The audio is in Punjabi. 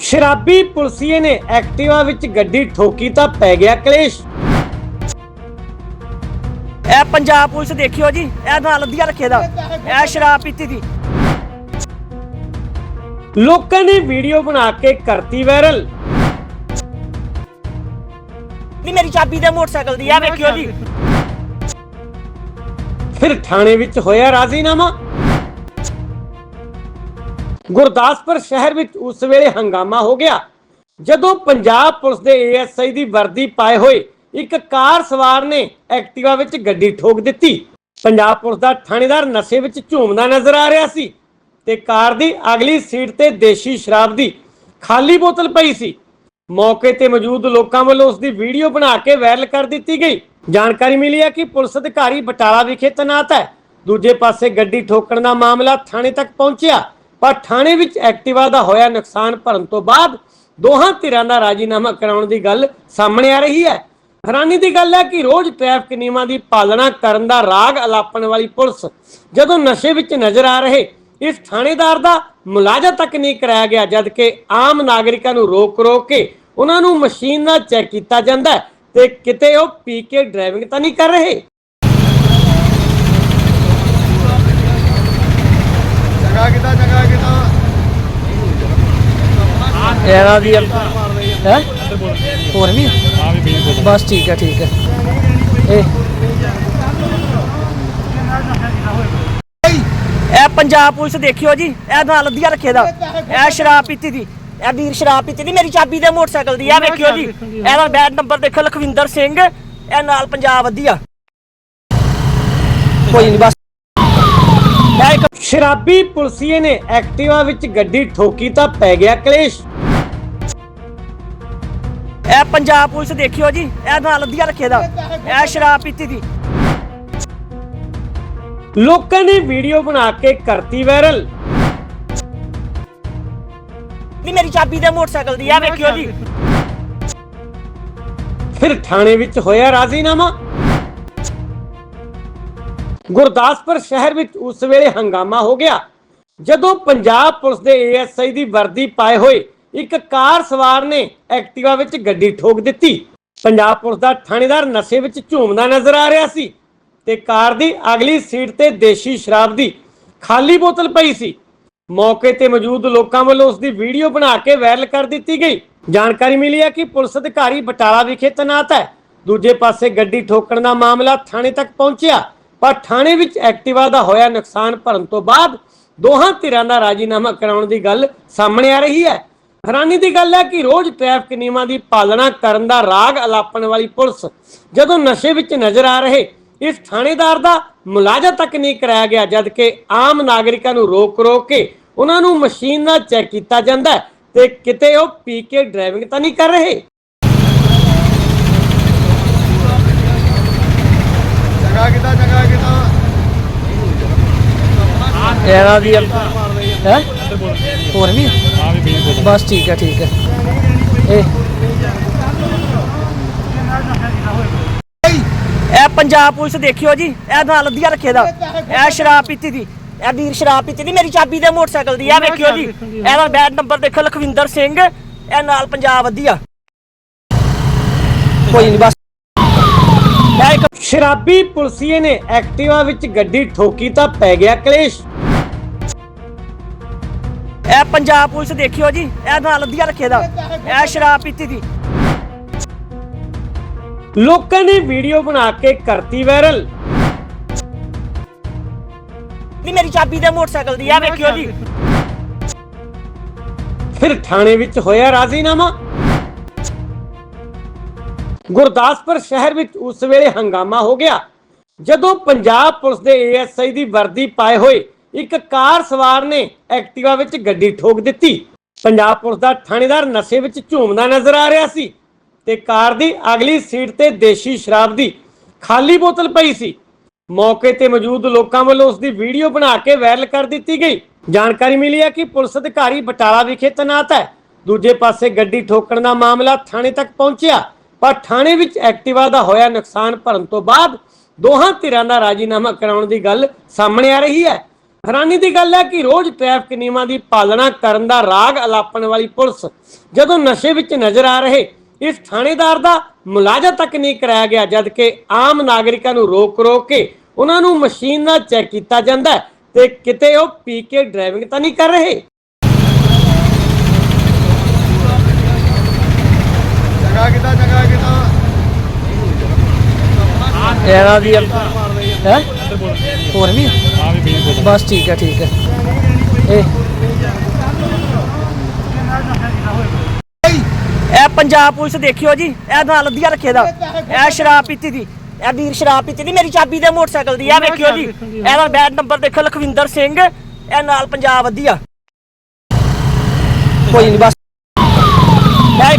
ਸ਼ਰਾਬੀ ਪੁਲਸੀਏ ਨੇ ਐਕਟਿਵਾ ਵਿੱਚ ਗੱਡੀ ਠੋਕੀ ਤਾਂ ਪੈ ਗਿਆ ਕਲੇਸ਼। ਇਹ ਪੰਜਾਬ ਪੁਲਿਸ ਦੇਖਿਓ ਜੀ ਇਹ ਨਾਲ ਅੱਧੀਆ ਰੱਖੇ ਦਾ ਇਹ ਸ਼ਰਾਬ ਪੀਤੀ ਦੀ। ਲੋਕਾਂ ਨੇ ਵੀਡੀਓ ਬਣਾ ਕੇ ਕਰਤੀ ਵਾਇਰਲ। ਵੀ ਮੇਰੀ ਚਾਬੀ ਦੇ ਮੋਟਰਸਾਈਕਲ ਦੀ ਆ ਵੇਖਿਓ ਜੀ। ਫਿਰ ਥਾਣੇ ਵਿੱਚ ਹੋਇਆ ਰਾਜ਼ੀਨਾਮਾ। ਗੁਰਦਾਸਪੁਰ ਸ਼ਹਿਰ ਵਿੱਚ ਉਸ ਵੇਲੇ ਹੰਗਾਮਾ ਹੋ ਗਿਆ। ਜਦੋਂ ਪੰਜਾਬ ਪੁਲਿਸ ਦੇ ਏਐਸਆਈ ਦੀ ਵਰਦੀ ਪਾਏ ਹੋਏ ਇੱਕ ਕਾਰ ਸਵਾਰ ਨੇ ਐਕਟਿਵਾ ਵਿੱਚ ਗੱਡੀ ਠੋਕ ਦਿੱਤੀ। ਪੰਜਾਬ ਪੁਲਿਸ ਦਾ ਥਾਣੇਦਾਰ ਨਸ਼ੇ ਵਿੱਚ ਝੂਮਦਾ ਨਜ਼ਰ ਆ ਰਿਹਾ ਸੀ ਤੇ ਕਾਰ ਦੀ ਅਗਲੀ ਸੀਟ ਤੇ ਦੇਸ਼ੀ ਸ਼ਰਾਬ ਦੀ ਖਾਲੀ ਬੋਤਲ ਪਈ ਸੀ। ਮੌਕੇ ਤੇ ਮੌਜੂਦ ਲੋਕਾਂ ਵੱਲੋਂ ਉਸ ਦੀ ਵੀਡੀਓ ਬਣਾ ਕੇ ਵਾਇਰਲ ਕਰ ਦਿੱਤੀ ਗਈ। ਜਾਣਕਾਰੀ ਮਿਲੀ ਹੈ ਕਿ ਪੁਲਿਸ ਅਧਿਕਾਰੀ ਬਟਾਲਾ ਵਿਖੇ ਤੈਨਾਤ ਹੈ। ਦੂਜੇ ਪਾਸੇ ਗੱਡੀ ਠੋਕਣ ਦਾ ਮਾਮਲਾ ਥਾਣੇ ਤੱਕ ਪਹੁੰਚਿਆ। ਪਰ ਥਾਣੇ ਵਿੱਚ ਐਕਟਿਵਾ ਦਾ ਹੋਇਆ ਨੁਕਸਾਨ ਭਰਨ ਤੋਂ ਬਾਅਦ ਦੋਹਾਂ ਧਿਰਾਂ ਦਾ ਰਾਜੀਨਾਮਾ ਕਰਾਉਣ ਦੀ ਗੱਲ ਸਾਹਮਣੇ ਆ ਰਹੀ ਹੈ। ਹੈਰਾਨੀ ਦੀ ਗੱਲ ਹੈ ਕਿ ਰੋਜ਼ ਟ੍ਰੈਫਿਕ ਨਿਯਮਾਂ ਦੀ ਪਾਲਣਾ ਕਰਨ ਦਾ ਰਾਗ ਅਲਾਪਣ ਵਾਲੀ ਪੁਲਿਸ ਜਦੋਂ ਨਸ਼ੇ ਵਿੱਚ ਨਜ਼ਰ ਆ ਰਹੇ, ਇਸ ਥਾਣੇਦਾਰ ਦਾ ਮੁਲਾਜ਼ਾ ਤੱਕ ਨਹੀਂ ਕਰਾਇਆ ਗਿਆ, ਜਦਕਿ ਆਮ ਨਾਗਰਿਕਾਂ ਨੂੰ ਰੋਕ ਰੋਕ ਕੇ ਉਹਨਾਂ ਨੂੰ ਮਸ਼ੀਨ ਨਾਲ ਚੈੱਕ ਕੀਤਾ ਜਾਂਦਾ ਤੇ ਕਿਤੇ ਉਹ ਪੀ ਕੇ ਡਰਾਈਵਿੰਗ ਤਾਂ ਨਹੀਂ ਕਰ ਰਹੇ ਜਗਾ ਕਿਤਾ ਜਗਾ ਕਿਤਾ ਇਹਨਾਂ ਦੀ ਹੈ? ਹੋਰ ਵੀ ਬਸ ਠੀਕ ਹੈ ਠੀਕ ਹੈ ਇਹ। ਇਹ ਪੰਜਾਬ ਪੁਲਿਸ ਦੇਖਿਓ ਜੀ ਇਹ ਨਾਲ ਅੱਧੀਆ ਰੱਖੇ ਦਾ। ਇਹ ਸ਼ਰਾਬ ਪੀਤੀ ਦੀ। ਇਹ ਵੀਰ ਸ਼ਰਾਬ ਪੀਤੀ ਦੀ ਮੇਰੀ ਚਾਬੀ ਦੇ ਮੋਟਰਸਾਈਕਲ ਦੀ ਆ ਵੇਖਿਓ ਜੀ। ਇਹਦਾ ਬੈਡ ਨੰਬਰ ਦੇਖੋ ਲਖਵਿੰਦਰ ਸਿੰਘ। ਇਹ ਨਾਲ ਪੰਜਾਬ ਅੱਧੀਆ ਕੋਈ ਨਹੀਂ ਬਸ। ਇਹ ਸ਼ਰਾਬੀ ਪੁਲਸੀਏ ਨੇ ਐਕਟਿਵਾ ਵਿੱਚ ਗੱਡੀ ਠੋਕੀ ਤਾਂ ਪੈ ਗਿਆ ਕਲੇਸ਼। ਇਹ ਪੰਜਾਬ ਪੁਲਿਸ ਦੇਖਿਓ ਜੀ ਇਹ ਨਾਲ ਅੱਧੀਆ ਰੱਖੇ ਦਾ ਇਹ ਸ਼ਰਾਬ ਪੀਤੀ ਦੀ। ਲੋਕਾਂ ਨੇ ਵੀਡੀਓ ਬਣਾ ਕੇ ਕਰਤੀ ਵਾਇਰਲ। ਵੀ ਮੇਰੀ ਚਾਬੀ ਦੇ ਮੋਟਰਸਾਈਕਲ ਦੀ ਆ ਵੇਖਿਓ ਜੀ। ਫਿਰ ਥਾਣੇ ਵਿੱਚ ਹੋਇਆ ਰਾਜ਼ੀਨਾਮਾ। ਗੁਰਦਾਸਪੁਰ ਸ਼ਹਿਰ ਵਿੱਚ ਉਸ ਵੇਲੇ ਹੰਗਾਮਾ ਹੋ ਗਿਆ। ਜਦੋਂ ਪੰਜਾਬ ਪੁਲਿਸ ਦੇ ਏਐਸਆਈ ਦੀ ਵਰਦੀ ਪਾਏ ਹੋਏ ਇੱਕ ਕਾਰ ਸਵਾਰ ਨੇ ਐਕਟਿਵਾ ਵਿੱਚ ਗੱਡੀ ਠੋਕ ਦਿੱਤੀ। ਪੰਜਾਬ ਪੁਲਿਸ ਦਾ ਥਾਣੇਦਾਰ ਨਸ਼ੇ ਵਿੱਚ ਝੂਮਦਾ ਨਜ਼ਰ ਆ ਰਿਹਾ ਸੀ ਤੇ ਕਾਰ ਦੀ ਅਗਲੀ ਸੀਟ ਤੇ ਦੇਸ਼ੀ ਸ਼ਰਾਬ ਦੀ ਖਾਲੀ ਬੋਤਲ ਪਈ ਸੀ। ਮੌਕੇ ਤੇ ਮੌਜੂਦ ਲੋਕਾਂ ਵੱਲੋਂ ਉਸ ਦੀ ਵੀਡੀਓ ਬਣਾ ਕੇ ਵਾਇਰਲ ਕਰ ਦਿੱਤੀ ਗਈ। ਜਾਣਕਾਰੀ ਮਿਲੀ ਹੈ ਕਿ ਪੁਲਿਸ ਅਧਿਕਾਰੀ ਬਟਾਲਾ ਵਿਖੇ ਤੈਨਾਤ ਹੈ। ਦੂਜੇ ਪਾਸੇ ਗੱਡੀ ਠੋਕਣ ਦਾ ਮਾਮਲਾ ਥਾਣੇ ਤੱਕ ਪਹੁੰਚਿਆ। ਪਰ ਥਾਣੇ ਵਿੱਚ ਐਕਟਿਵਾ ਦਾ ਹੋਇਆ ਨੁਕਸਾਨ ਭਰਨ ਤੋਂ ਬਾਅਦ ਦੋਹਾਂ ਧਿਰਾਂ ਦਾ ਰਾਜੀਨਾਮਾ ਕਰਾਉਣ ਦੀ ਗੱਲ ਸਾਹਮਣੇ ਆ ਰਹੀ ਹੈ। ਹੈਰਾਨੀ ਦੀ ਗੱਲ ਹੈ ਕਿ ਰੋਜ਼ ਟ੍ਰੈਫਿਕ ਨਿਯਮਾਂ ਦੀ ਪਾਲਣਾ ਕਰਨ ਦਾ ਰਾਗ ਅਲਾਪਣ ਵਾਲੀ ਪੁਲਿਸ ਜਦੋਂ ਨਸ਼ੇ ਵਿੱਚ ਨਜ਼ਰ ਆ ਰਹੇ, ਇਸ ਥਾਣੇਦਾਰ ਦਾ ਮੁਲਾਜ਼ਾ ਤੱਕ ਨਹੀਂ ਕਰਾਇਆ ਗਿਆ, ਜਦਕਿ ਆਮ ਨਾਗਰਿਕਾਂ ਨੂੰ ਰੋਕ ਰੋਕ ਕੇ ਉਹਨਾਂ ਨੂੰ ਮਸ਼ੀਨ ਨਾਲ ਚੈੱਕ ਕੀਤਾ ਜਾਂਦਾ ਤੇ ਕਿਤੇ ਉਹ ਪੀ ਕੇ ਡਰਾਈਵਿੰਗ ਤਾਂ ਨਹੀਂ ਕਰ ਰਹੇ। ਜਗਾ ਕਿਤਾ ਇਹਨਾਂ ਦੀ ਹੈ? ਹੋਰ ਵੀ ਬਸ ਠੀਕ ਹੈ ਠੀਕ ਹੈ ਇਹ ਇਹ ਪੰਜਾਬ ਪੁਲਿਸ ਦੇਖਿਓ ਜੀ ਇਹ ਨਾਲ ਅੱਧੀਆ ਰੱਖੇ ਦਾ। ਇਹ ਸ਼ਰਾਬ ਪੀਤੀ ਦੀ। ਇਹ ਵੀਰ ਸ਼ਰਾਬ ਪੀਤੀ ਦੀ ਮੇਰੀ ਚਾਬੀ ਦੇ ਮੋਟਰਸਾਈਕਲ ਦੀ ਆ ਵੇਖਿਓ ਜੀ। ਇਹਦਾ ਬੈਡ ਨੰਬਰ ਦੇਖੋ ਲਖਵਿੰਦਰ ਸਿੰਘ ਇਹ ਨਾਲ ਪੰਜਾਬ ਅੱਧੀਆ ਕੋਈ ਨਹੀਂ ਬਸ। ਇਹ ਇੱਕ ਸ਼ਰਾਬੀ ਪੁਲਸੀਏ ਨੇ ਐਕਟਿਵਾ ਵਿੱਚ ਗੱਡੀ ਠੋਕੀ ਤਾਂ ਪੈ ਗਿਆ ਕਲੇਸ਼। ਇਹ ਪੰਜਾਬ ਪੁਲਿਸ ਦੇਖਿਓ ਜੀ ਇਹ ਨਾਲ ਅੱਧੀਆ ਰੱਖੇ ਦਾ ਇਹ ਸ਼ਰਾਬ ਪੀਤੀ ਦੀ। ਲੋਕਾਂ ਨੇ ਵੀਡੀਓ ਬਣਾ ਕੇ ਕਰਤੀ ਵਾਇਰਲ। ਵੀ ਮੇਰੀ ਚਾਬੀ ਦੇ ਮੋਟਰਸਾਈਕਲ ਦੀ ਆ ਵੇਖਿਓ ਜੀ। ਫਿਰ ਥਾਣੇ ਵਿੱਚ ਹੋਇਆ ਰਾਜ਼ੀਨਾਮਾ। ਗੁਰਦਾਸਪੁਰ ਸ਼ਹਿਰ ਵਿੱਚ ਉਸ ਵੇਲੇ ਹੰਗਾਮਾ ਹੋ ਗਿਆ। ਜਦੋਂ ਪੰਜਾਬ ਪੁਲਿਸ ਦੇ ਏਐਸਆਈ ਦੀ ਵਰਦੀ ਪਾਏ ਹੋਏ ਇੱਕ ਕਾਰ ਸਵਾਰ ਨੇ ਐਕਟਿਵਾ ਵਿੱਚ ਗੱਡੀ ਠੋਕ ਦਿੱਤੀ। ਪੰਜਾਬ ਪੁਲਿਸ ਦਾ ਥਾਣੇਦਾਰ ਨਸ਼ੇ ਵਿੱਚ ਝੂਮਦਾ ਨਜ਼ਰ ਆ ਰਿਹਾ ਸੀ ਤੇ ਕਾਰ ਦੀ ਅਗਲੀ ਸੀਟ ਤੇ ਦੇਸ਼ੀ ਸ਼ਰਾਬ ਦੀ ਖਾਲੀ ਬੋਤਲ ਪਈ ਸੀ। ਮੌਕੇ ਤੇ ਮੌਜੂਦ ਲੋਕਾਂ ਵੱਲੋਂ ਉਸ ਦੀ ਵੀਡੀਓ ਬਣਾ ਕੇ ਵਾਇਰਲ ਕਰ ਦਿੱਤੀ ਗਈ। ਜਾਣਕਾਰੀ ਮਿਲੀ ਹੈ ਕਿ ਪੁਲਿਸ ਅਧਿਕਾਰੀ ਬਟਾਲਾ ਵਿਖੇ ਤੈਨਾਤ ਹੈ। ਦੂਜੇ ਪਾਸੇ ਗੱਡੀ ਠੋਕਣ ਦਾ ਮਾਮਲਾ ਥਾਣੇ ਤੱਕ ਪਹੁੰਚਿਆ। ਪਰ ਥਾਣੇ ਵਿੱਚ ਐਕਟਿਵਾ ਦਾ ਹੋਇਆ ਨੁਕਸਾਨ ਭਰਨ ਤੋਂ ਬਾਅਦ ਦੋਹਾਂ ਧਿਰਾਂ ਦਾ ਰਾਜੀਨਾਮਾ ਕਰਾਉਣ ਦੀ ਗੱਲ ਸਾਹਮਣੇ ਆ ਰਹੀ ਹੈ। ਹੈਰਾਨੀ ਦੀ ਗੱਲ ਹੈ ਕਿ ਰੋਜ਼ ਟ੍ਰੈਫਿਕ ਨਿਯਮਾਂ ਦੀ ਪਾਲਣਾ ਕਰਨ ਦਾ ਰਾਗ ਅਲਾਪਣ ਵਾਲੀ ਪੁਲਿਸ ਜਦੋਂ ਨਸ਼ੇ ਵਿੱਚ ਨਜ਼ਰ ਆ ਰਹੇ, ਇਸ ਥਾਣੇਦਾਰ ਦਾ ਮੁਲਾਜ਼ਾ ਤੱਕ ਨਹੀਂ ਕਰਾਇਆ ਗਿਆ, ਜਦਕਿ ਆਮ ਨਾਗਰਿਕਾਂ ਨੂੰ ਰੋਕ ਰੋਕ ਕੇ ਉਹਨਾਂ ਨੂੰ ਮਸ਼ੀਨ ਨਾਲ ਚੈੱਕ ਕੀਤਾ ਜਾਂਦਾ ਤੇ ਕਿਤੇ ਉਹ ਪੀ ਕੇ ਡਰਾਈਵਿੰਗ ਤਾਂ ਨਹੀਂ ਕਰ ਰਹੇ ਜਗਾ ਕਿਤਾ ਜਗਾ ਕਿਤਾ ਇਹਨਾਂ ਦੀ ਹੈ? ਹੋਰ ਵੀ? ਬਸ ਠੀਕ ਹੈ ਠੀਕ ਹੈ। ਇਹ ਇਹ ਪੰਜਾਬ ਪੁਲਿਸ ਦੇਖਿਓ ਜੀ ਇਹ ਨਾਲ ਅੱਧੀਆ ਰੱਖੇ ਦਾ। ਇਹ ਸ਼ਰਾਬ ਪੀਤੀ ਦੀ। ਇਹ ਵੀਰ ਸ਼ਰਾਬ ਪੀਤੀ ਦੀ ਮੇਰੀ ਚਾਬੀ ਦੇ ਮੋਟਰਸਾਈਕਲ ਦੀ ਆ ਵੇਖਿਓ ਜੀ। ਇਹਦਾ ਬੈਡ ਨੰਬਰ ਦੇਖੋ ਲਖਵਿੰਦਰ ਸਿੰਘ ਇਹ ਨਾਲ ਪੰਜਾਬ ਵਧੀਆ ਕੋਈ ਨਹੀਂ ਬਸ। ਇਹ ਇੱਕ